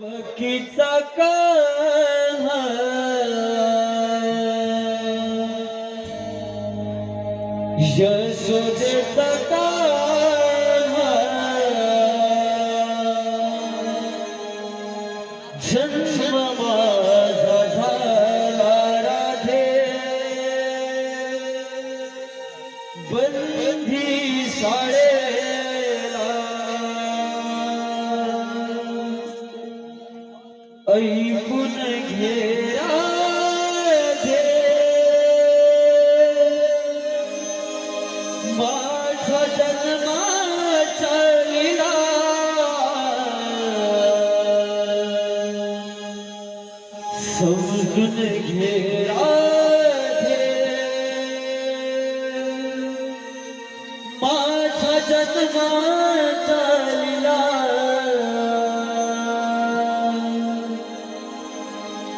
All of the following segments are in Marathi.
भक्तीचा का ऐकून घे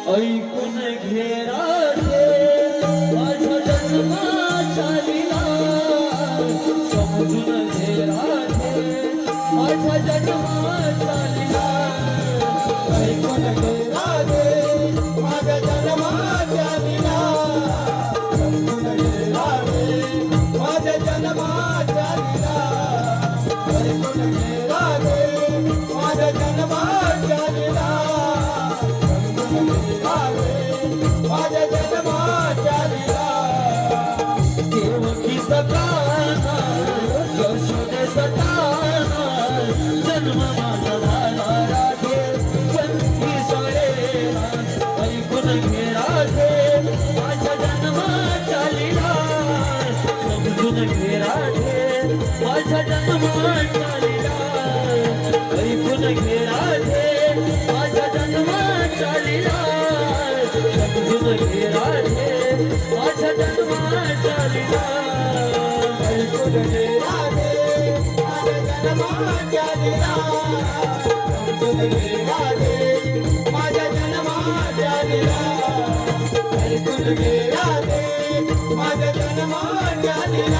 ऐकून घेरा माझ्या जन्माचारीला समजून घेरा माझ्या जन्माचारीला ऐकून घेरा माझ्या जन्माचारीला समजून घेरा माझ्या जन्माचारीला ऐकून घेरा माझ्या जन्माचारी माझ्या जन्माच्या दिला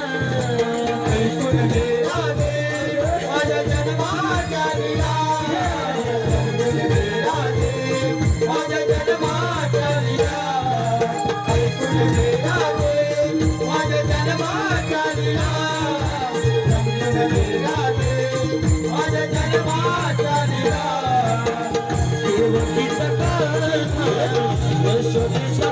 Deixa eu